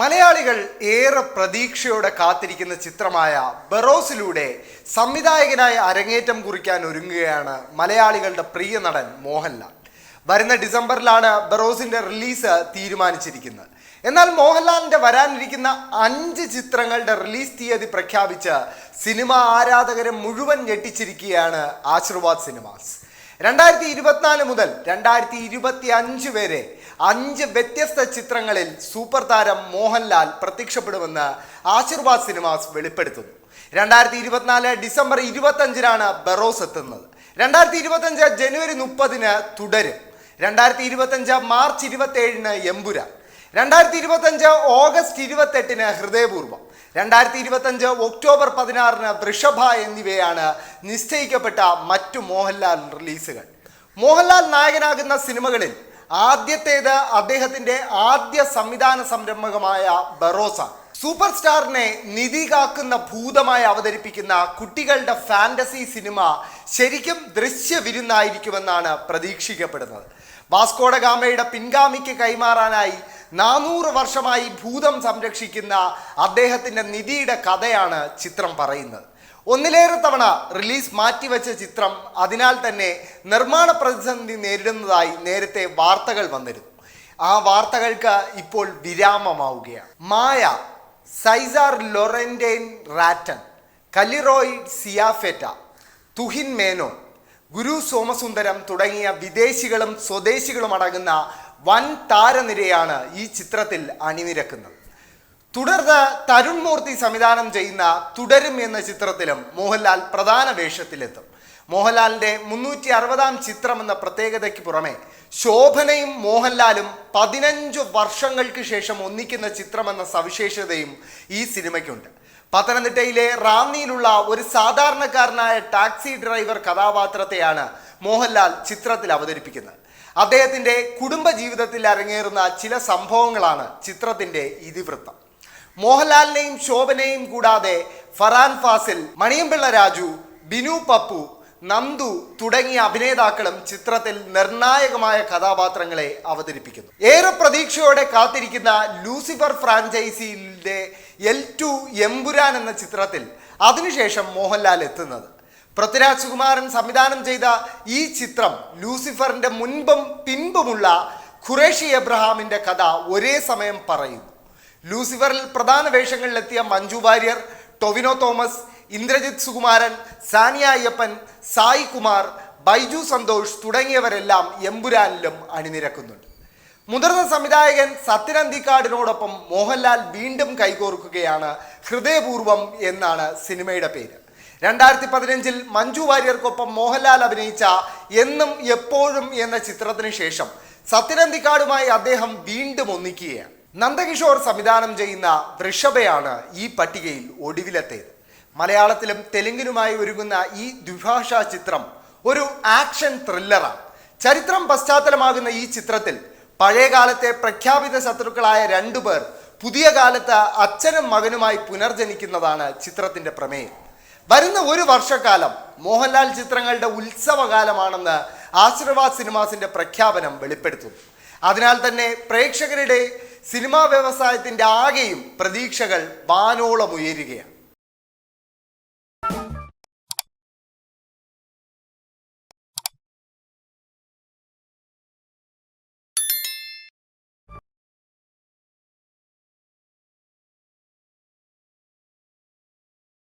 മലയാളികൾ ഏറെ പ്രതീക്ഷയോടെ കാത്തിരിക്കുന്ന ചിത്രമായ ബറോസിലൂടെ സംവിധായകനായി അരങ്ങേറ്റം കുറിക്കാൻ ഒരുങ്ങുകയാണ് മലയാളികളുടെ പ്രിയ നടൻ മോഹൻലാൽ. വരുന്ന ഡിസംബറിലാണ് ബറോസിന്റെ റിലീസ് തീരുമാനിച്ചിരിക്കുന്നത്. എന്നാൽ മോഹൻലാലിന്റെ വരാനിരിക്കുന്ന അഞ്ച് ചിത്രങ്ങളുടെ റിലീസ് തീയതി പ്രഖ്യാപിച്ച് സിനിമ ആരാധകരെ മുഴുവൻ ഞെട്ടിച്ചിരിക്കുകയാണ് ആശീർവാദ് സിനിമാസ്. രണ്ടായിരത്തി ഇരുപത്തിനാല് മുതൽ രണ്ടായിരത്തി ഇരുപത്തി അഞ്ച് വരെ അഞ്ച് വ്യത്യസ്ത ചിത്രങ്ങളിൽ സൂപ്പർ താരം മോഹൻലാൽ പ്രത്യക്ഷപ്പെടുമെന്ന് ആശീർവാദ് സിനിമാസ് വെളിപ്പെടുത്തുന്നു. രണ്ടായിരത്തി ഇരുപത്തിനാല് ഡിസംബർ ഇരുപത്തഞ്ചിനാണ് ബറോസ് എത്തുന്നത്. രണ്ടായിരത്തി ഇരുപത്തഞ്ച് ജനുവരി മുപ്പതിന് തുടരും. രണ്ടായിരത്തി ഇരുപത്തഞ്ച് മാർച്ച് ഇരുപത്തി ഏഴിന് എമ്പുരാൻ. രണ്ടായിരത്തി ഇരുപത്തഞ്ച് ഓഗസ്റ്റ് ഇരുപത്തെട്ടിന് ഹൃദയപൂർവം രണ്ടായിരത്തി ഇരുപത്തഞ്ച് ഒക്ടോബർ പതിനാറിന് വൃഷഭ എന്നിവയാണ് നിശ്ചയിക്കപ്പെട്ട മറ്റു മോഹൻലാൽ റിലീസുകൾ. മോഹൻലാൽ നായകനാകുന്ന സിനിമകളിൽ ആദ്യത്തേത് അദ്ദേഹത്തിന്റെ ആദ്യ സംവിധാന സംരംഭകമായ ബറോസ. സൂപ്പർ സ്റ്റാറിനെ നിധി കാക്കുന്ന ഭൂതമായി അവതരിപ്പിക്കുന്ന കുട്ടികളുടെ ഫാന്റസി സിനിമ ശരിക്കും ദൃശ്യവിരുന്നായിരിക്കുമെന്നാണ് പ്രതീക്ഷിക്കപ്പെടുന്നത്. വാസ്കോഡ ഗാമയുടെ പിൻഗാമിക്ക് കൈമാറാനായി നാനൂറ് വർഷമായി ഭൂതം സംരക്ഷിക്കുന്ന അദ്ദേഹത്തിന്റെ നിധിയുടെ കഥയാണ് ചിത്രം പറയുന്നത്. ഒന്നിലേറെ തവണ റിലീസ് മാറ്റിവെച്ച ചിത്രം അതിനാൽ തന്നെ നിർമ്മാണ പ്രതിസന്ധി നേരിടുന്നതായി നേരത്തെ വാർത്തകൾ വന്നിരുന്നു. ആ വാർത്തകൾക്ക് ഇപ്പോൾ വിരാമമാവുകയാണ്. മായ സൈസാർ ലൊറന്റൈൻ റാറ്റൻ കലിറോയ് സിയാഫെറ്റ തുഹിൻ മേനോൻ ഗുരു സോമസുന്ദരം തുടങ്ങിയ വിദേശികളും സ്വദേശികളും അടങ്ങുന്ന വൻ താരനിരയാണ് ഈ ചിത്രത്തിൽ അണിനിരക്കുന്നത്. തുടർന്ന് തരുൺ മൂർത്തി സംവിധാനം ചെയ്യുന്ന തുടരും എന്ന ചിത്രത്തിലും മോഹൻലാൽ പ്രധാന വേഷത്തിലെത്തും. മോഹൻലാലിന്റെ മുന്നൂറ്റി അറുപതാം ചിത്രം എന്ന പ്രത്യേകതയ്ക്ക് പുറമെ ശോഭനയും മോഹൻലാലും പതിനഞ്ച് വർഷങ്ങൾക്ക് ശേഷം ഒന്നിക്കുന്ന ചിത്രമെന്ന സവിശേഷതയും ഈ സിനിമയ്ക്കുണ്ട്. പത്തനംതിട്ടയിലെ റാന്നിയിലുള്ള ഒരു സാധാരണക്കാരനായ ടാക്സി ഡ്രൈവർ കഥാപാത്രത്തെയാണ് മോഹൻലാൽ ചിത്രത്തിൽ അവതരിപ്പിക്കുന്നത്. അദ്ദേഹത്തിന്റെ കുടുംബ ജീവിതത്തിൽ അരങ്ങേറുന്ന ചില സംഭവങ്ങളാണ് ചിത്രത്തിന്റെ ഇതിവൃത്തം. മോഹൻലാലിനെയും ശോഭനയും കൂടാതെ ഫറാൻ ഫാസിൽ മണിയമ്പിള്ള രാജു ബിനു പപ്പു നന്ദു തുടങ്ങിയ അഭിനേതാക്കളും ചിത്രത്തിൽ നിർണായകമായ കഥാപാത്രങ്ങളെ അവതരിപ്പിക്കുന്നു. ഏറെ പ്രതീക്ഷയോടെ കാത്തിരിക്കുന്ന ലൂസിഫർ ഫ്രാഞ്ചൈസിയിലെ എൽ ടു എമ്പുരാൻ എന്ന ചിത്രത്തിൽ അതിനുശേഷം മോഹൻലാൽ എത്തുന്നത്. പൃഥ്വിരാജ് സുകുമാരൻ സംവിധാനം ചെയ്ത ഈ ചിത്രം ലൂസിഫറിന്റെ മുൻപും പിൻപുമുള്ള ഖുറേഷി എബ്രഹാമിന്റെ കഥ ഒരേ സമയം പറയുന്നു. ലൂസിഫറിൽ പ്രധാന വേഷങ്ങളിലെത്തിയ മഞ്ജു വാര്യർ ടൊവിനോ തോമസ് ഇന്ദ്രജിത് സുകുമാരൻ സാനിയ അയ്യപ്പൻ സായി കുമാർ ബൈജു സന്തോഷ് തുടങ്ങിയവരെല്ലാം എമ്പുരാനിലും അണിനിരക്കുന്നുണ്ട്. മുതിർന്ന സംവിധായകൻ സത്യനന്ദിക്കാടിനോടൊപ്പം മോഹൻലാൽ വീണ്ടും കൈകോർക്കുകയാണ് ഹൃദയപൂർവം എന്നാണ് സിനിമയുടെ പേര്. രണ്ടായിരത്തി പതിനഞ്ചിൽ മഞ്ജു വാര്യർക്കൊപ്പം മോഹൻലാൽ അഭിനയിച്ച എന്നും എപ്പോഴും എന്ന ചിത്രത്തിന് ശേഷം സത്യനന്ദിക്കാടുമായി അദ്ദേഹം വീണ്ടും ഒന്നിക്കുകയാണ്. നന്ദകിഷോർ സംവിധാനം ചെയ്യുന്ന വൃഷഭയാണ് ഈ പട്ടികയിൽ ഒടുവിലത്തേത്. മലയാളത്തിലും തെലുങ്കിലുമായി ഒരുങ്ങുന്ന ഈ ദ്വിഭാഷാ ചിത്രം ഒരു ആക്ഷൻ ത്രില്ലറാണ്. ചരിത്രം പശ്ചാത്തലമാകുന്ന ഈ ചിത്രത്തിൽ പഴയകാലത്തെ പ്രഖ്യാപിത ശത്രുക്കളായ രണ്ടുപേർ പുതിയ കാലത്ത് അച്ഛനും മകനുമായി പുനർജനിക്കുന്നതാണ് ചിത്രത്തിന്റെ പ്രമേയം. വരുന്ന ഒരു വർഷക്കാലം മോഹൻലാൽ ചിത്രങ്ങളുടെ ഉത്സവകാലമാണെന്ന് ആശീർവാദ് സിനിമാസിന്റെ പ്രഖ്യാപനം വെളിപ്പെടുത്തുന്നു. അതിനാൽ തന്നെ പ്രേക്ഷകരുടെ സിനിമാ വ്യവസായത്തിന്റെ ആകെയും പ്രതീക്ഷകൾ വാനോളം ഉയരുകയാണ്.